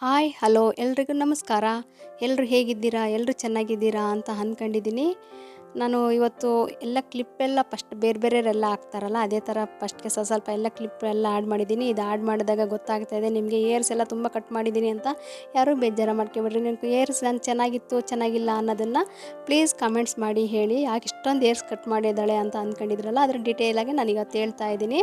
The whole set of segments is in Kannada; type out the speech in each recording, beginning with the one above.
ಹಾಯ್ ಹಲೋ ಎಲ್ರಿಗೂ ನಮಸ್ಕಾರ. ಎಲ್ಲರೂ ಹೇಗಿದ್ದೀರಾ? ಎಲ್ಲರೂ ಚೆನ್ನಾಗಿದ್ದೀರಾ ಅಂತ ಅಂದ್ಕೊಂಡಿದ್ದೀನಿ ನಾನು ಇವತ್ತು ಎಲ್ಲ ಕ್ಲಿಪ್ಪೆಲ್ಲ ಫಸ್ಟ್ ಬೇರೆ ಬೇರೆಯವರೆಲ್ಲ ಹಾಕ್ತಾರಲ್ಲ, ಅದೇ ಥರ ಫಸ್ಟ್ಗೆ ಸ್ವಲ್ಪ ಸ್ವಲ್ಪ ಎಲ್ಲ ಕ್ಲಿಪ್ ಎಲ್ಲ ಆ್ಯಡ್ ಮಾಡಿದ್ದೀನಿ ಇದು ಆ್ಯಡ್ ಮಾಡಿದಾಗ ಗೊತ್ತಾಗ್ತಾ ಇದೆ ನಿಮಗೆ ಏರ್ಸ್ ಎಲ್ಲ ತುಂಬ ಕಟ್ ಮಾಡಿದ್ದೀನಿ ಅಂತ ಯಾರೂ ಬೇಜಾರು ಮಾಡ್ಕೊಬೇಡ್ರಿ. ನಿಮ್ಗೆ ಏರ್ಸ್ ನಾನು ಚೆನ್ನಾಗಿತ್ತು, ಚೆನ್ನಾಗಿಲ್ಲ ಅನ್ನೋದನ್ನು ಪ್ಲೀಸ್ ಕಮೆಂಟ್ಸ್ ಮಾಡಿ ಹೇಳಿ. ಯಾಕೆ ಇಷ್ಟೊಂದು ಏರ್ಸ್ ಕಟ್ ಮಾಡಿದ್ದಾಳೆ ಅಂತ ಅಂದ್ಕೊಂಡಿದ್ರಲ್ಲ ಅದರ ಡಿಟೇಲಾಗಿ ನಾನು ಇವತ್ತು ಹೇಳ್ತಾ ಇದ್ದೀನಿ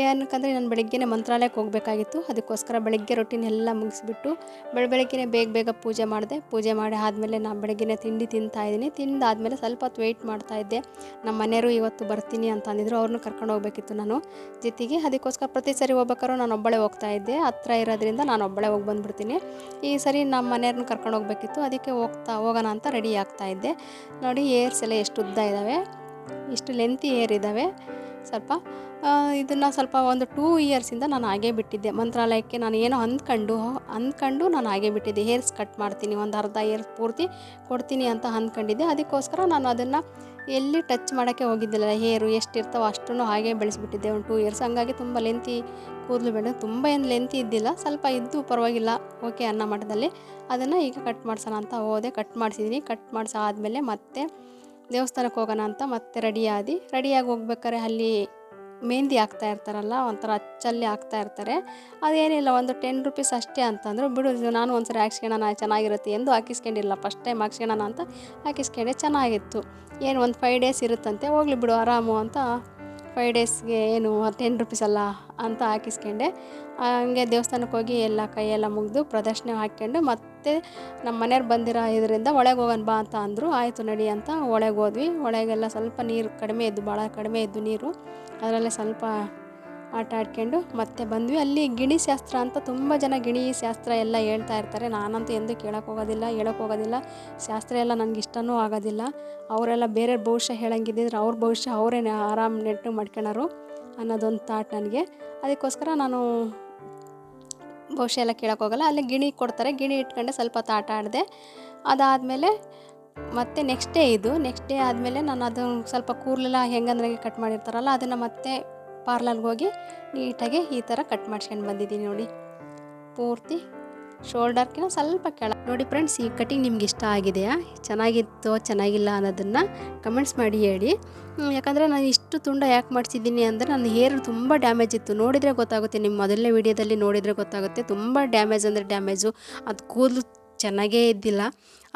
ಏನಕ್ಕಂದರೆ ನಾನು ಬೆಳಗ್ಗೆನೇ ಮಂತ್ರಾಲಯಕ್ಕೆ ಹೋಗಬೇಕಾಗಿತ್ತು. ಅದಕ್ಕೋಸ್ಕರ ಬೆಳಗ್ಗೆ ರೊಟ್ಟಿನ ಎಲ್ಲ ಮುಗಿಸ್ಬಿಟ್ಟು ಬೆಳ, ಬೆಳಗ್ಗೆನೇ ಬೇಗ ಬೇಗ ಪೂಜೆ ಮಾಡಿದೆ. ಪೂಜೆ ಮಾಡಿ ಆದಮೇಲೆ ನಾನು ಬೆಳಗ್ಗೆನೇ ತಿಂಡಿ ತಿಂತಾ ಇದ್ದೀನಿ ತಿಂದಾದಮೇಲೆ ಸ್ವಲ್ಪ ಹೊತ್ತು ವೆಯ್ಟ್ ಮಾಡ್ತಾ ಇದ್ದೆ. ನಮ್ಮ ಮನೆಯವರು ಇವತ್ತು ಬರ್ತೀನಿ ಅಂತ ಅಂದಿದ್ರು, ಅವ್ರನ್ನೂ ಕರ್ಕೊಂಡು ಹೋಗ್ಬೇಕಿತ್ತು ನಾನು. ಜೊತೆಗೆ ಅದಕ್ಕೋಸ್ಕರ ಪ್ರತಿ ಸರಿ ಹೋಗ್ಬೇಕಾದ್ರು ನಾನು ಒಬ್ಬಳೇ ಹೋಗ್ತಾ ಇದ್ದೆ. ಹತ್ರ ಇರೋದ್ರಿಂದ ನಾನು ಒಬ್ಬಳೇ ಹೋಗಿ ಬಂದುಬಿಡ್ತೀನಿ. ಈ ಸರಿ ನಮ್ಮ ಮನೆಯವ್ರನ್ನ ಕರ್ಕೊಂಡು ಹೋಗ್ಬೇಕಿತ್ತು. ಅದಕ್ಕೆ ಹೋಗ್ತಾ ಹೋಗೋಣ ಅಂತ ರೆಡಿ ಆಗ್ತಾ ಇದ್ದೆ. ನೋಡಿ ಏರ್ಸ್ ಎಲ್ಲ ಎಷ್ಟು ಉದ್ದ ಇದ್ದಾವೆ ಇಷ್ಟು ಲೆಂತಿ ಏರ್ ಇದ್ದಾವೆ ಸ್ವಲ್ಪ ಇದನ್ನು ಸ್ವಲ್ಪ ಒಂದು ಟೂ ಇಯರ್ಸಿಂದ ನಾನು ಹಾಗೇ ಬಿಟ್ಟಿದ್ದೆ. ಮಂತ್ರಾಲಯಕ್ಕೆ ನಾನು ಏನೋ ಅಂದ್ಕೊಂಡು ಅಂದ್ಕೊಂಡು ನಾನು ಹಾಗೇ ಬಿಟ್ಟಿದ್ದೆ. ಹೇರ್ಸ್ ಕಟ್ ಮಾಡ್ತೀನಿ, ಒಂದು ಅರ್ಧ ಏರ್ಸ್ ಪೂರ್ತಿ ಕೊಡ್ತೀನಿ ಅಂತ ಅಂದ್ಕೊಂಡಿದ್ದೆ. ಅದಕ್ಕೋಸ್ಕರ ನಾನು ಅದನ್ನು ಎಲ್ಲಿ ಟಚ್ ಮಾಡೋಕ್ಕೆ ಹೋಗಿದ್ದಿಲ್ಲ. ಹೇರು ಎಷ್ಟಿರ್ತಾವೋ ಅಷ್ಟನ್ನು ಹಾಗೆ ಬೆಳೆಸಿಬಿಟ್ಟಿದ್ದೆ ಒಂದು ಟೂ ಇಯರ್ಸ್ ಹಂಗಾಗಿ ತುಂಬ ಲೆಂತಿ ಕೂದಲು ಬೇಡ ತುಂಬ ಏನು ಲೆಂತಿ ಇದ್ದಿಲ್ಲ. ಸ್ವಲ್ಪ ಇದ್ದು ಪರವಾಗಿಲ್ಲ. ಓಕೆ ಅನ್ನ ಮಟ್ಟದಲ್ಲಿ ಅದನ್ನು ಈಗ ಕಟ್ ಮಾಡ್ಸೋಣ ಅಂತ ಹೋದೆ. ಕಟ್ ಮಾಡಿಸಿದ್ದೀನಿ ಕಟ್ ಮಾಡಿಸಾದ್ಮೇಲೆ ಮತ್ತೆ ದೇವಸ್ಥಾನಕ್ಕೆ ಹೋಗೋಣ ಅಂತ ಮತ್ತೆ ರೆಡಿಯಾದಿ ರೆಡಿಯಾಗಿ ಹೋಗ್ಬೇಕಾರೆ ಅಲ್ಲಿ ಮೆಹಂದಿ ಹಾಕ್ತಾ ಇರ್ತಾರಲ್ಲ, ಒಂಥರ ಅಚ್ಚಲ್ಲಿ ಹಾಕ್ತಾ ಇರ್ತಾರೆ. ಅದೇನಿಲ್ಲ, ಒಂದು ಟೆನ್ ರುಪೀಸ್ ಅಷ್ಟೇ ಅಂತಂದ್ರು ಬಿಡು ನಾನು ಒಂದ್ಸರಿ ಹಾಕ್ಸ್ಕೊಳ್ಳೋಣ ಚೆನ್ನಾಗಿರುತ್ತೆ ಎಂದು ಹಾಕಿಸ್ಕೊಂಡಿಲ್ಲ. ಫಸ್ಟ್ ಟೈಮ್ ಹಾಕ್ಸ್ಕೊಳ್ಳೋಣ ಅಂತ ಹಾಕಿಸ್ಕೊಂಡೆ, ಚೆನ್ನಾಗಿತ್ತು. ಏನು, ಒಂದು ಫೈವ್ ಡೇಸ್ ಇರುತ್ತಂತೆ, ಹೋಗ್ಲಿ ಬಿಡು, ಆರಾಮು ಅಂತ ಫೈವ್ ಡೇಸ್ಗೆ ಏನು ಟೆನ್ ರುಪೀಸ್ ಅಲ್ಲ ಅಂತ ಹಾಕಿಸ್ಕೊಂಡೆ. ಹಂಗೆ ದೇವಸ್ಥಾನಕ್ಕೆ ಹೋಗಿ ಎಲ್ಲ ಕೈಯೆಲ್ಲ ಮುಗಿದು ಪ್ರದಕ್ಷಿಣೆ ಹಾಕ್ಕೊಂಡು ಮತ್ತೆ ನಮ್ಮ ಮನೆಯವ್ರು ಬಂದಿರೋ ಇದರಿಂದ ಒಳಗೆ ಹೋಗೋಣ ಬಾ ಅಂತ ಅಂದರು. ಆಯಿತು ನಡಿ ಅಂತ ಒಳಗೆ ಹೋದ್ವಿ. ಒಳಗೆಲ್ಲ ಸ್ವಲ್ಪ ನೀರು ಕಡಿಮೆ ಇದ್ದು, ಭಾಳ ಕಡಿಮೆ ಇದ್ದು ನೀರು. ಅದರಲ್ಲೇ ಸ್ವಲ್ಪ ಆಟ ಆಡ್ಕೊಂಡು ಮತ್ತೆ ಬಂದ್ವಿ. ಅಲ್ಲಿ ಗಿಣಿ ಶಾಸ್ತ್ರ ಅಂತ ತುಂಬ ಜನ ಗಿಣಿ ಶಾಸ್ತ್ರ ಎಲ್ಲ ಹೇಳ್ತಾ ಇರ್ತಾರೆ. ನಾನಂತೂ ಎಂದು ಕೇಳೋಕೆ ಹೋಗೋದಿಲ್ಲ, ಹೇಳೋಕೆ ಹೋಗೋದಿಲ್ಲ. ಶಾಸ್ತ್ರ ಎಲ್ಲ ನನಗೆ ಇಷ್ಟನೂ ಆಗೋದಿಲ್ಲ. ಅವರೆಲ್ಲ ಬೇರೆ ಭವಿಷ್ಯ ಹೇಳಂಗಿದ್ದಿದ್ರೆ ಅವ್ರ ಭವಿಷ್ಯ ಅವರೇ ಆರಾಮ್ ನೆಟ್ಟು ಮಾಡ್ಕೊಳೋರು ಅನ್ನೋದೊಂದು ಥಾಟ್ ನನಗೆ. ಅದಕ್ಕೋಸ್ಕರ ನಾನು ಭವಿಷ್ಯ ಎಲ್ಲ ಕೇಳೋಕೆ ಹೋಗಲ್ಲ. ಅಲ್ಲಿ ಗಿಣಿ ಕೊಡ್ತಾರೆ. ಗಿಣಿ ಇಟ್ಕೊಂಡೆ ಸ್ವಲ್ಪ ಹೊತ್ತು ಆಟ ಆಡಿದೆ. ಅದಾದಮೇಲೆ ಮತ್ತೆ ನೆಕ್ಸ್ಟ್ ಡೇ ಇದು. ನೆಕ್ಸ್ಟ್ ಡೇ ಆದಮೇಲೆ ನಾನು ಅದು ಸ್ವಲ್ಪ ಕೂರ್ಲೆಲ್ಲ ಹೆಂಗಂದ್ರೆ ಕಟ್ ಮಾಡಿರ್ತಾರಲ್ಲ, ಅದನ್ನು ಮತ್ತೆ ಪಾರ್ಲರ್ಗೆ ಹೋಗಿ ನೀಟಾಗಿ ಈ ಥರ ಕಟ್ ಮಾಡ್ಸ್ಕೊಂಡು ಬಂದಿದ್ದೀನಿ ನೋಡಿ. ಪೂರ್ತಿ ಶೋಲ್ಡರ್ಕಿನ ಸ್ವಲ್ಪ ಕೆಳ ನೋಡಿ ಫ್ರೆಂಡ್ಸ್, ಈ ಕಟಿಂಗ್ ನಿಮ್ಗೆ ಇಷ್ಟ ಆಗಿದೆಯಾ? ಚೆನ್ನಾಗಿತ್ತೋ, ಚೆನ್ನಾಗಿಲ್ಲ ಅನ್ನೋದನ್ನು ಕಮೆಂಟ್ಸ್ ಮಾಡಿ ಹೇಳಿ. ಯಾಕಂದರೆ ನಾನು ಇಷ್ಟು ತುಂಡ ಯಾಕೆ ಮಾಡಿಸಿದ್ದೀನಿ ಅಂದರೆ ನನ್ನ ಹೇರ್ ತುಂಬ ಡ್ಯಾಮೇಜ್ ಇತ್ತು. ನೋಡಿದರೆ ಗೊತ್ತಾಗುತ್ತೆ ನಿಮ್ಮ ಮೊದಲನೇ ವೀಡಿಯೋದಲ್ಲಿ ನೋಡಿದರೆ ಗೊತ್ತಾಗುತ್ತೆ, ತುಂಬ ಡ್ಯಾಮೇಜ್ ಅಂದರೆ ಡ್ಯಾಮೇಜು. ಅದು ಕೂದಲು ಚೆನ್ನಾಗೇ ಇದ್ದಿಲ್ಲ.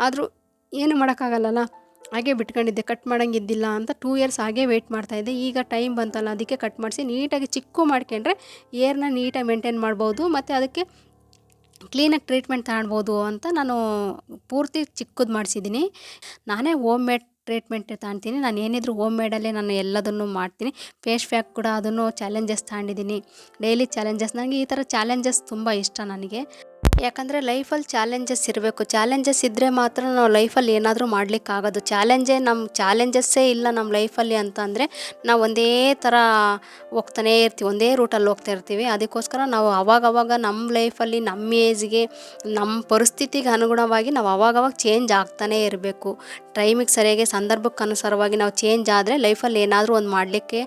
ಆದರೂ ಏನು ಮಾಡೋಕ್ಕಾಗಲ್ಲಲ್ಲ ಹಾಗೆ ಬಿಟ್ಕೊಂಡಿದ್ದೆ. ಕಟ್ ಮಾಡೋಂಗಿದ್ದಿಲ್ಲ ಅಂತ ಟೂ ಇಯರ್ಸ್ ಹಾಗೆ ವೆಯ್ಟ್ ಮಾಡ್ತಾಯಿದ್ದೆ ಈಗ ಟೈಮ್ ಬಂತಲ್ಲ, ಅದಕ್ಕೆ ಕಟ್ ಮಾಡಿಸಿ ನೀಟಾಗಿ ಚಿಕ್ಕು ಮಾಡ್ಕೊಂಡ್ರೆ ಏರ್ನ ನೀಟಾಗಿ ಮೇಂಟೈನ್ ಮಾಡ್ಬೋದು, ಮತ್ತು ಅದಕ್ಕೆ ಕ್ಲೀನಾಗಿ ಟ್ರೀಟ್ಮೆಂಟ್ ತಗೊಳ್ಬೋದು ಅಂತ ನಾನು ಪೂರ್ತಿ ಚಿಕ್ಕದು ಮಾಡಿಸಿದ್ದೀನಿ. ನಾನೇ ಹೋಮ್ ಮೇಡ್ ಟ್ರೀಟ್ಮೆಂಟ್ ತಗೊಳ್ತೀನಿ. ನಾನು ಏನಿದ್ರು ಹೋಮ್ ಮೇಡಲ್ಲೇ ನಾನು ಎಲ್ಲದನ್ನು ಮಾಡ್ತೀನಿ. ಫೇಸ್ ಪ್ಯಾಕ್ ಕೂಡ ಅದನ್ನು ಚಾಲೆಂಜಸ್ ತಗೊಂಡಿದ್ದೀನಿ. ಡೈಲಿ ಚಾಲೆಂಜಸ್ ನನಗೆ ಈ ಥರ ಚಾಲೆಂಜಸ್ ತುಂಬ ಇಷ್ಟ ನನಗೆ. ಯಾಕಂದರೆ ಲೈಫಲ್ಲಿ ಚಾಲೆಂಜಸ್ ಇರಬೇಕು. ಚಾಲೆಂಜಸ್ ಇದ್ದರೆ ಮಾತ್ರ ನಾವು ಲೈಫಲ್ಲಿ ಏನಾದರೂ ಮಾಡಲಿಕ್ಕಾಗೋದು. ಚಾಲೆಂಜೇ ನಮ್ಮ ಚಾಲೆಂಜಸ್ಸೇ ಇಲ್ಲ ನಮ್ಮ ಲೈಫಲ್ಲಿ ಅಂತ ಅಂದರೆ ನಾವು ಒಂದೇ ಥರ ಹೋಗ್ತಾನೇ ಇರ್ತೀವಿ, ಒಂದೇ ರೂಟಲ್ಲಿ ಹೋಗ್ತಾ ಇರ್ತೀವಿ. ಅದಕ್ಕೋಸ್ಕರ ನಾವು ಅವಾಗವಾಗ ನಮ್ಮ ಲೈಫಲ್ಲಿ ನಮ್ಮ ಏಜ್ಗೆ ನಮ್ಮ ಪರಿಸ್ಥಿತಿಗೆ ಅನುಗುಣವಾಗಿ ನಾವು ಅವಾಗವಾಗ ಚೇಂಜ್ ಆಗ್ತಾನೇ ಇರಬೇಕು. ಟೈಮಿಗೆ ಸರಿಯಾಗಿ, ಸಂದರ್ಭಕ್ಕೆ ಅನುಸಾರವಾಗಿ ನಾವು ಚೇಂಜ್ ಆದರೆ ಲೈಫಲ್ಲಿ ಏನಾದರೂ ಒಂದು ಮಾಡಲಿಕ್ಕೆ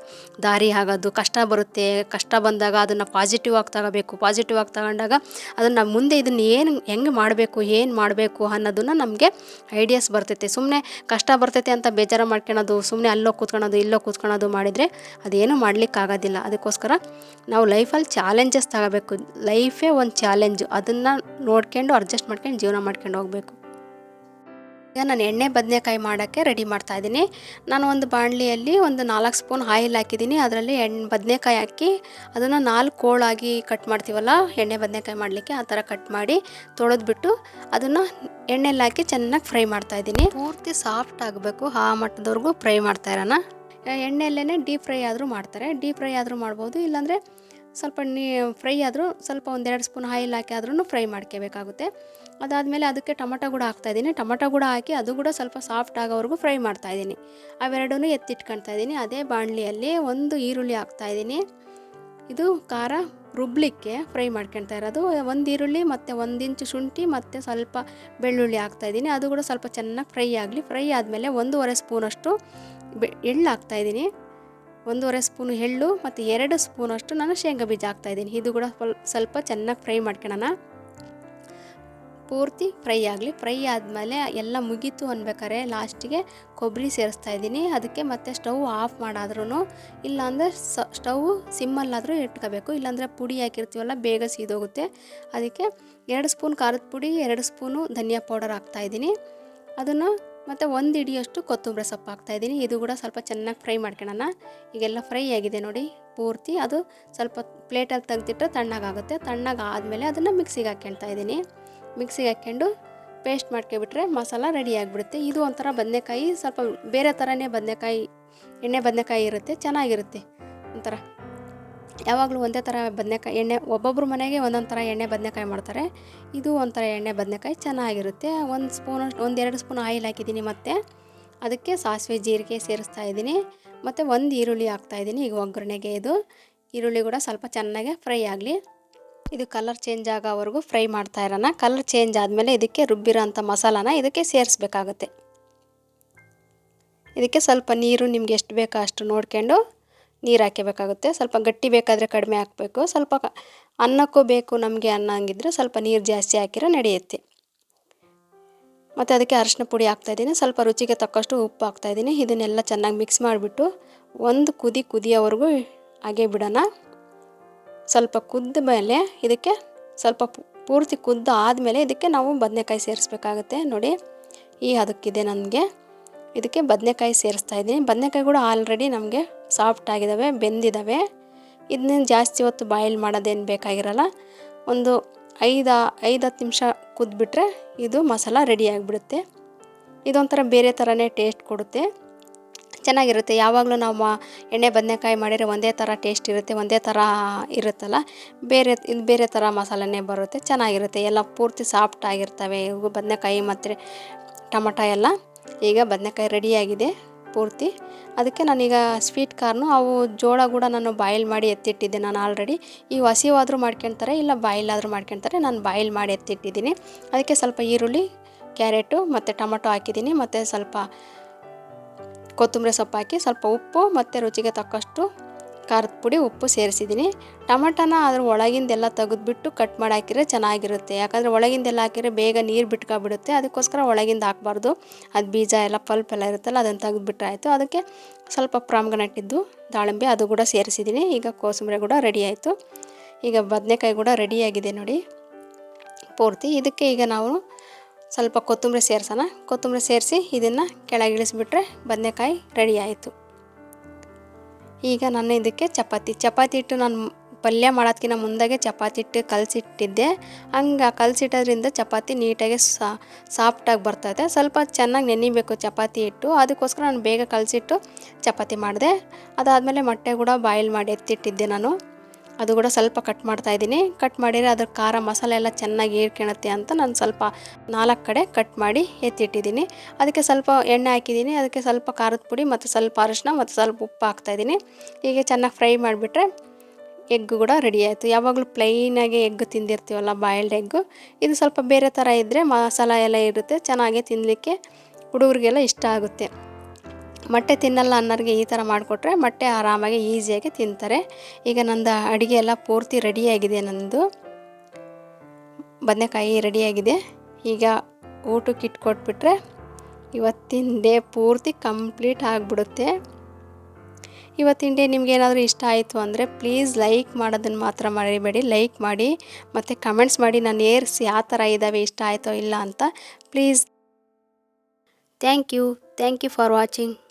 ದಾರಿ ಆಗೋದು. ಕಷ್ಟ ಬರುತ್ತೆ. ಕಷ್ಟ ಬಂದಾಗ ಅದನ್ನು ಪಾಸಿಟಿವ್ ಆಗಿ ತಗೋಬೇಕು. ಪಾಸಿಟಿವ್ ಆಗಿ ತಗೊಂಡಾಗ ಅದನ್ನು ಮುಂದೆ ಇದನ್ನು ಏನು ಹೆಂಗೆ ಮಾಡಬೇಕು, ಏನು ಮಾಡಬೇಕು ಅನ್ನೋದನ್ನು ನಮಗೆ ಐಡಿಯಾಸ್ ಬರ್ತೈತೆ. ಸುಮ್ಮನೆ ಕಷ್ಟ ಬರ್ತೈತೆ ಅಂತ ಬೇಜಾರು ಮಾಡ್ಕೊಳೋದು ಸುಮ್ಮನೆ ಅಲ್ಲೋ ಕೂತ್ಕೊಳೋದು, ಇಲ್ಲೋ ಕೂತ್ಕೊಳೋದು ಮಾಡಿದರೆ ಅದೇನು ಮಾಡ್ಲಿಕ್ಕೆ ಆಗೋದಿಲ್ಲ. ಅದಕ್ಕೋಸ್ಕರ ನಾವು ಲೈಫಲ್ಲಿ ಚಾಲೆಂಜಸ್ ತಗೋಬೇಕು. ಲೈಫೇ ಒಂದು ಚಾಲೆಂಜು ಅದನ್ನು ನೋಡ್ಕೊಂಡು ಅಡ್ಜಸ್ಟ್ ಮಾಡ್ಕೊಂಡು, ಜೀವನ ಮಾಡ್ಕೊಂಡು ಹೋಗಬೇಕು. ಈಗ ನಾನು ಎಣ್ಣೆ ಬದನೆಕಾಯಿ ಮಾಡೋಕ್ಕೆ ರೆಡಿ ಮಾಡ್ತಾ ಇದ್ದೀನಿ. ನಾನು ಒಂದು ಬಾಣಲಿಯಲ್ಲಿ ಒಂದು ನಾಲ್ಕು ಸ್ಪೂನ್ ಆಯಿಲ್ ಹಾಕಿದ್ದೀನಿ. ಅದರಲ್ಲಿ ಎಣ್ಣೆ ಬದನೆಕಾಯಿ ಹಾಕಿ ಅದನ್ನು ನಾಲ್ಕು ಕೋಳಾಗಿ ಕಟ್ ಮಾಡ್ತೀವಲ್ಲ, ಎಣ್ಣೆ ಬದನೆಕಾಯಿ ಮಾಡಲಿಕ್ಕೆ ಆ ಥರ ಕಟ್ ಮಾಡಿ ತೊಳೆದ್ಬಿಟ್ಟು ಅದನ್ನು ಎಣ್ಣೆಲಿ ಹಾಕಿ ಚೆನ್ನಾಗಿ ಫ್ರೈ ಮಾಡ್ತಾ ಇದ್ದೀನಿ. ಪೂರ್ತಿ ಸಾಫ್ಟ್ ಆಗಬೇಕು, ಆ ಮಟ್ಟದವರೆಗೂ ಫ್ರೈ ಮಾಡ್ತಾ ಇರೋಣ. ಎಣ್ಣೆಯಲ್ಲೇ ಡೀಪ್ ಫ್ರೈ ಆದರೂ ಮಾಡ್ತಾರೆ. ಡೀಪ್ ಫ್ರೈ ಆದರೂ ಮಾಡ್ಬೋದು, ಇಲ್ಲಾಂದರೆ ಸ್ವಲ್ಪ ನೀ, ಫ್ರೈ ಆದರೂ ಸ್ವಲ್ಪ ಒಂದೆರಡು ಸ್ಪೂನ್ ಆಯಿಲ್ ಹಾಕಿ ಆದ್ರೂ ಫ್ರೈ ಮಾಡ್ಕೋಬೇಕಾಗುತ್ತೆ ಅದಾದಮೇಲೆ ಅದಕ್ಕೆ ಟೊಮಟೊ ಕೂಡ ಹಾಕ್ತಾಯಿದ್ದೀನಿ ಟೊಮಟೊ ಕೂಡ ಹಾಕಿ ಅದು ಕೂಡ ಸ್ವಲ್ಪ ಸಾಫ್ಟ್ ಆಗೋವರೆಗೂ ಫ್ರೈ ಮಾಡ್ತಾಯಿದ್ದೀನಿ ಅವೆರಡೂ ಎತ್ತಿಟ್ಕೊಳ್ತಾ ಇದ್ದೀನಿ. ಅದೇ ಬಾಣಲಿಯಲ್ಲಿ ಒಂದು ಈರುಳ್ಳಿ ಹಾಕ್ತಾಯಿದ್ದೀನಿ ಇದು ಖಾರ ರುಬ್ಲಿಕ್ಕೆ ಫ್ರೈ ಮಾಡ್ಕೊಳ್ತಾ ಇರೋದು. ಒಂದು ಈರುಳ್ಳಿ ಮತ್ತು ಒಂದಿಂಚು ಶುಂಠಿ ಮತ್ತು ಸ್ವಲ್ಪ ಬೆಳ್ಳುಳ್ಳಿ ಹಾಕ್ತಾಯಿದ್ದೀನಿ ಅದು ಕೂಡ ಸ್ವಲ್ಪ ಚೆನ್ನಾಗಿ ಫ್ರೈ ಆಗಲಿ. ಫ್ರೈ ಆದಮೇಲೆ ಒಂದೂವರೆ ಸ್ಪೂನಷ್ಟು ಬೆ ಎಳ್ಳು ಹಾಕ್ತಾಯಿದ್ದೀನಿ ಒಂದೂವರೆ ಸ್ಪೂನು ಎಳ್ಳು ಮತ್ತು ಎರಡು ಸ್ಪೂನಷ್ಟು ನಾನು ಶೇಂಗಾ ಬೀಜ ಹಾಕ್ತಾಯಿದ್ದೀನಿ ಇದು ಕೂಡ ಸ್ವಲ್- ಸ್ವಲ್ಪ ಚೆನ್ನಾಗಿ ಫ್ರೈ ಮಾಡ್ಕೊಳ್ಳೋಣ ಪೂರ್ತಿ ಫ್ರೈ ಆಗಲಿ. ಫ್ರೈ ಆದಮೇಲೆ ಎಲ್ಲ ಮುಗೀತು ಅನ್ಬೇಕಾದ್ರೆ ಲಾಸ್ಟಿಗೆ ಕೊಬ್ಬರಿ ಸೇರಿಸ್ತಾ ಇದ್ದೀನಿ. ಅದಕ್ಕೆ ಮತ್ತೆ ಸ್ಟವ್ ಆಫ್ ಮಾಡಾದ್ರೂ ಇಲ್ಲಾಂದರೆ ಸ, ಸ್ಟವ್ ಸಿಮ್ಮಲ್ಲಾದರೂ ಇಟ್ಕೋಬೇಕು. ಇಲ್ಲಾಂದರೆ ಪುಡಿ ಹಾಕಿರ್ತೀವಲ್ಲ, ಬೇಗ ಸೀದೋಗುತ್ತೆ. ಅದಕ್ಕೆ ಎರಡು ಸ್ಪೂನ್ ಖಾರದ ಪುಡಿ, ಎರಡು ಸ್ಪೂನು ಧನಿಯಾ ಪೌಡರ್ ಹಾಕ್ತಾಯಿದ್ದೀನಿ ಅದನ್ನು ಮತ್ತು ಒಂದು ಇಡಿಯಷ್ಟು ಕೊತ್ತಂಬರಿ ಸೊಪ್ಪು ಹಾಕ್ತಾಯಿದ್ದೀನಿ ಇದು ಕೂಡ ಸ್ವಲ್ಪ ಚೆನ್ನಾಗಿ ಫ್ರೈ ಮಾಡ್ಕೊಳ್ಳೋಣ. ಈಗೆಲ್ಲ ಫ್ರೈ ಆಗಿದೆ ನೋಡಿ, ಪೂರ್ತಿ. ಅದು ಸ್ವಲ್ಪ ಪ್ಲೇಟಲ್ಲಿ ತೆಗೆದಿಟ್ಟರೆ ತಣ್ಣಗಾಗುತ್ತೆ. ತಣ್ಣಗಾದಮೇಲೆ ಅದನ್ನು ಮಿಕ್ಸಿಗೆ ಹಾಕ್ಕೊಳ್ತಾ ಇದ್ದೀನಿ. ಮಿಕ್ಸಿಗೆ ಹಾಕ್ಕೊಂಡು ಪೇಸ್ಟ್ ಮಾಡ್ಕೊಬಿಟ್ರೆ ಮಸಾಲ ರೆಡಿ ಆಗಿಬಿಡುತ್ತೆ. ಇದು ಒಂಥರ ಬದನೆಕಾಯಿ, ಸ್ವಲ್ಪ ಬೇರೆ ಥರನೇ ಬದನೆಕಾಯಿ, ಎಣ್ಣೆ ಬದನೆಕಾಯಿ ಇರುತ್ತೆ, ಚೆನ್ನಾಗಿರುತ್ತೆ ಒಂಥರ. ಯಾವಾಗಲೂ ಒಂದೇ ಥರ ಬದನೆಕಾಯಿ, ಎಣ್ಣೆ ಒಬ್ಬೊಬ್ಬರು ಮನೆಗೆ ಒಂದೊಂದು ಥರ ಎಣ್ಣೆ ಬದನೆಕಾಯಿ ಮಾಡ್ತಾರೆ. ಇದು ಒಂಥರ ಎಣ್ಣೆ ಬದನೆಕಾಯಿ ಚೆನ್ನಾಗಿರುತ್ತೆ. ಒಂದು ಸ್ಪೂನ್ ಒಂದೆರಡು ಸ್ಪೂನ್ ಆಯಿಲ್ ಹಾಕಿದ್ದೀನಿ ಮತ್ತು ಅದಕ್ಕೆ ಸಾಸಿವೆ, ಜೀರಿಗೆ ಸೇರಿಸ್ತಾ ಇದ್ದೀನಿ. ಮತ್ತು ಒಂದು ಈರುಳ್ಳಿ ಹಾಕ್ತಾಯಿದ್ದೀನಿ ಈಗ ಒಗ್ಗರಣೆಗೆ ಇದು. ಈರುಳ್ಳಿ ಕೂಡ ಸ್ವಲ್ಪ ಚೆನ್ನಾಗೆ ಫ್ರೈ ಆಗಲಿ. ಇದು ಕಲರ್ ಚೇಂಜ್ ಆಗೋವರೆಗೂ ಫ್ರೈ ಮಾಡ್ತಾ ಇರೋಣ. ಕಲರ್ ಚೇಂಜ್ ಆದಮೇಲೆ ಇದಕ್ಕೆ ರುಬ್ಬಿರೋಂಥ ಮಸಾಲಾನ ಇದಕ್ಕೆ ಸೇರಿಸ್ಬೇಕಾಗುತ್ತೆ. ಇದಕ್ಕೆ ಸ್ವಲ್ಪ ನೀರು ನಿಮ್ಗೆ ಎಷ್ಟು ಬೇಕೋ ಅಷ್ಟು ನೋಡ್ಕೊಂಡು ನೀರು ಹಾಕಬೇಕಾಗುತ್ತೆ ಸ್ವಲ್ಪ ಗಟ್ಟಿ ಬೇಕಾದರೆ ಕಡಿಮೆ ಹಾಕಬೇಕು. ಸ್ವಲ್ಪ ಅನ್ನಕ್ಕೂ ಬೇಕು ನಮಗೆ ಅನ್ನಂಗಿದ್ರೆ ಸ್ವಲ್ಪ ನೀರು ಜಾಸ್ತಿ ಹಾಕಿರೋ ನಡೆಯುತ್ತೆ. ಮತ್ತು ಅದಕ್ಕೆ ಅರಶಿನ ಪುಡಿ ಹಾಕ್ತಾಯಿದ್ದೀನಿ ಸ್ವಲ್ಪ ರುಚಿಗೆ ತಕ್ಕಷ್ಟು ಉಪ್ಪು ಹಾಕ್ತಾಯಿದ್ದೀನಿ ಇದನ್ನೆಲ್ಲ ಚೆನ್ನಾಗಿ ಮಿಕ್ಸ್ ಮಾಡಿಬಿಟ್ಟು ಒಂದು ಕುದಿ ಕುದಿಯೋವರೆಗೂ ಹಾಗೆ ಬಿಡೋಣ. ಸ್ವಲ್ಪ ಕುದ್ದ ಮೇಲೆ ಇದಕ್ಕೆ ಸ್ವಲ್ಪ ಪೂರ್ತಿ ಕುದ್ದು ಆದಮೇಲೆ ಇದಕ್ಕೆ ನಾವು ಬದನೆಕಾಯಿ ಸೇರಿಸ್ಬೇಕಾಗುತ್ತೆ. ನೋಡಿ, ಈ ಅದಕ್ಕಿದೆ ನನಗೆ ಇದಕ್ಕೆ ಬದನೆಕಾಯಿ ಸೇರಿಸ್ತಾ ಇದ್ದೀನಿ. ಬದನೆಕಾಯಿ ಕೂಡ ಆಲ್ರೆಡಿ ನಮಗೆ ಸಾಫ್ಟ್ ಆಗಿದ್ದಾವೆ ಬೆಂದಿದ್ದಾವೆ ಇದನ್ನೇನು ಜಾಸ್ತಿ ಹೊತ್ತು ಬಾಯ್ಲ್ ಮಾಡೋದೇನು ಬೇಕಾಗಿರಲ್ಲ. ಒಂದು ಐದು ಐದು ಹತ್ತು ನಿಮಿಷ ಕುದ್ಬಿಟ್ರೆ ಇದು ಮಸಾಲ ರೆಡಿ ಆಗಿಬಿಡುತ್ತೆ. ಇದೊಂಥರ ಬೇರೆ ಥರನೇ ಟೇಸ್ಟ್ ಕೊಡುತ್ತೆ. ಚೆನ್ನಾಗಿರುತ್ತೆ. ಯಾವಾಗಲೂ ನಾವು ಮಾ, ಎಣ್ಣೆ, ಬದನೆಕಾಯಿ ಮಾಡಿದರೆ ಒಂದೇ ಥರ ಟೇಸ್ಟ್ ಇರುತ್ತೆ, ಒಂದೇ ಥರ ಇರುತ್ತಲ್ಲ. ಬೇರೆ, ಇದು ಬೇರೆ ಥರ ಮಸಾಲನೇ ಬರುತ್ತೆ, ಚೆನ್ನಾಗಿರುತ್ತೆ. ಎಲ್ಲ ಪೂರ್ತಿ ಸಾಫ್ಟ್ ಆಗಿರ್ತವೆ. ಇವು ಬದನೆಕಾಯಿ ಮತ್ತು ಟೊಮಟ ಎಲ್ಲ. ಈಗ ಬದನೆಕಾಯಿ ರೆಡಿಯಾಗಿದೆ ಪೂರ್ತಿ. ಅದಕ್ಕೆ ನಾನೀಗ ಸ್ವೀಟ್ ಕಾರ್ನು, ಅವು ಜೋಳ ಕೂಡ ನಾನು ಬಾಯಿಲ್ ಮಾಡಿ ಎತ್ತಿಟ್ಟಿದ್ದೆ. ನಾನು ಆಲ್ರೆಡಿ ಈ ಹಸಿವಾದರೂ ಮಾಡ್ಕೊಳ್ತಾರೆ ಇಲ್ಲ ಬಾಯ್ಲಾದರೂ ಮಾಡ್ಕೊಳ್ತಾರೆ ನಾನು ಬಾಯಿಲ್ ಮಾಡಿ ಎತ್ತಿಟ್ಟಿದ್ದೀನಿ. ಅದಕ್ಕೆ ಸ್ವಲ್ಪ ಈರುಳ್ಳಿ, ಕ್ಯಾರೆಟು ಮತ್ತು ಟೊಮಟೊ ಹಾಕಿದ್ದೀನಿ. ಮತ್ತು ಸ್ವಲ್ಪ ಕೊತ್ತಂಬರಿ ಸೊಪ್ಪು ಹಾಕಿ ಸ್ವಲ್ಪ ಉಪ್ಪು ಮತ್ತು ರುಚಿಗೆ ತಕ್ಕಷ್ಟು ಖಾರದ ಪುಡಿ, ಉಪ್ಪು ಸೇರಿಸಿದ್ದೀನಿ. ಟಮಟನ ಅದ್ರ ಒಳಗಿಂದೆಲ್ಲ ತೆಗೆದುಬಿಟ್ಟು ಕಟ್ ಮಾಡಿ ಹಾಕಿದರೆ ಚೆನ್ನಾಗಿರುತ್ತೆ. ಯಾಕಂದರೆ ಒಳಗಿಂದೆಲ್ಲ ಹಾಕಿದರೆ ಬೇಗ ನೀರು ಬಿಟ್ಕೊಬಿಡುತ್ತೆ. ಅದಕ್ಕೋಸ್ಕರ ಒಳಗಿಂದ ಹಾಕ್ಬಾರ್ದು. ಅದು ಬೀಜ ಎಲ್ಲ ಪಲ್ಪ್ ಎಲ್ಲ ಇರುತ್ತಲ್ಲ, ಅದನ್ನು ತೆಗೆದುಬಿಟ್ರೆ ಆಯಿತು. ಅದಕ್ಕೆ ಸ್ವಲ್ಪ ಪ್ರಾಮ್ಗನಟ್ಟಿದ್ದು ದಾಳಿಂಬೆ ಅದು ಕೂಡ ಸೇರಿಸಿದ್ದೀನಿ. ಈಗ ಕೋಸಂಬರಿ ಕೂಡ ರೆಡಿ ಆಯಿತು. ಈಗ ಬದನೆಕಾಯಿ ಕೂಡ ರೆಡಿಯಾಗಿದೆ ನೋಡಿ. ಪೂರ್ತಿ ಇದಕ್ಕೆ ಈಗ ನಾವು ಸ್ವಲ್ಪ ಕೊತ್ತಂಬರಿ ಸೇರಿಸೋಣ. ಕೊತ್ತಂಬರಿ ಸೇರಿಸಿ ಇದನ್ನು ಕೆಳಗಿಳಿಸ್ಬಿಟ್ರೆ ಬದನೆಕಾಯಿ ರೆಡಿ ಆಯಿತು. ಈಗ ನಾನು ಇದಕ್ಕೆ ಚಪಾತಿ. ಚಪಾತಿ ಹಿಟ್ಟು ನಾನು ಪಲ್ಯ ಮಾಡೋದಕ್ಕಿಂತ ಮುಂದಾಗೆ ಚಪಾತಿ ಹಿಟ್ಟು ಕಲಸಿಟ್ಟಿದ್ದೆ. ಹಂಗೆ ಕಲಸಿಟ್ಟೋದ್ರಿಂದ ಚಪಾತಿ ನೀಟಾಗಿ ಸಾಫ್ಟಾಗಿ ಬರ್ತೈತೆ ಸ್ವಲ್ಪ ಚೆನ್ನಾಗಿ ನೆನಿಬೇಕು ಚಪಾತಿ ಹಿಟ್ಟು. ಅದಕ್ಕೋಸ್ಕರ ನಾನು ಬೇಗ ಕಲಸಿಟ್ಟು ಚಪಾತಿ ಮಾಡಿದೆ. ಅದಾದಮೇಲೆ ಮೊಟ್ಟೆ ಕೂಡ ಬಾಯ್ಲ್ ಮಾಡಿ ಎತ್ತಿಟ್ಟಿದ್ದೆ ನಾನು. ಅದು ಕೂಡ ಸ್ವಲ್ಪ ಕಟ್ ಮಾಡ್ತಾ ಇದ್ದೀನಿ. ಕಟ್ ಮಾಡಿದರೆ ಅದ್ರ ಖಾರ ಮಸಾಲೆ ಎಲ್ಲ ಚೆನ್ನಾಗಿ ಹೀರ್ಕೊಳತ್ತೆ ಅಂತ ನಾನು ಸ್ವಲ್ಪ ನಾಲ್ಕು ಕಡೆ ಕಟ್ ಮಾಡಿ ಎತ್ತಿಟ್ಟಿದ್ದೀನಿ. ಅದಕ್ಕೆ ಸ್ವಲ್ಪ ಎಣ್ಣೆ ಹಾಕಿದ್ದೀನಿ. ಅದಕ್ಕೆ ಸ್ವಲ್ಪ ಖಾರದ ಪುಡಿ ಮತ್ತು ಸ್ವಲ್ಪ ಅರಿಶಿನ ಮತ್ತು ಸ್ವಲ್ಪ ಉಪ್ಪು ಹಾಕ್ತಾಯಿದ್ದೀನಿ ಹೀಗೆ ಚೆನ್ನಾಗಿ ಫ್ರೈ ಮಾಡಿಬಿಟ್ರೆ ಎಗ್ ಕೂಡ ರೆಡಿ ಆಯಿತು. ಯಾವಾಗಲೂ ಪ್ಲೈನಾಗೆ ಎಗ್ ತಿಂದಿರ್ತೀವಲ್ಲ ಬಾಯ್ಲ್ಡ್ ಎಗ್ಗು ಇದು ಸ್ವಲ್ಪ ಬೇರೆ ಥರ ಇದ್ದರೆ ಮಸಾಲ ಎಲ್ಲ ಇರುತ್ತೆ. ಚೆನ್ನಾಗೆ ತಿನ್ನಲಿಕ್ಕೆ ಹುಡುಗರಿಗೆಲ್ಲ ಇಷ್ಟ ಆಗುತ್ತೆ. ಮೊಟ್ಟೆ ತಿನ್ನಲ್ಲ ಅನ್ನೋರಿಗೆ ಈ ಥರ ಮಾಡಿಕೊಟ್ರೆ ಮೊಟ್ಟೆ ಆರಾಮಾಗಿ ಈಸಿಯಾಗಿ ತಿಂತಾರೆ. ಈಗ ನಂದು ಅಡುಗೆ ಎಲ್ಲ ಪೂರ್ತಿ ರೆಡಿಯಾಗಿದೆ ನಂದು. ಬದನೆಕಾಯಿ ರೆಡಿಯಾಗಿದೆ. ಈಗ ಊಟಕ್ಕೆ ಇಟ್ಕೊಟ್ಬಿಟ್ರೆ ಇವತ್ತಿನ ಡೇ ಪೂರ್ತಿ ಕಂಪ್ಲೀಟ್ ಆಗಿಬಿಡುತ್ತೆ. ಇವತ್ತಿನ ಡೇ ನಿಮಗೇನಾದರೂ ಇಷ್ಟ ಆಯಿತು ಅಂದರೆ ಪ್ಲೀಸ್ ಲೈಕ್ ಮಾಡೋದನ್ನು ಮಾತ್ರ ಮರಿಬೇಡಿ. ಲೈಕ್ ಮಾಡಿ ಮತ್ತು ಕಮೆಂಟ್ಸ್ ಮಾಡಿ ನಾನು ಏರ್ಸ್ ಯಾವ ಥರ ಇದ್ದಾವೆ, ಇಷ್ಟ ಆಯಿತೋ ಇಲ್ಲ ಅಂತ please. Thank you. Thank you for watching.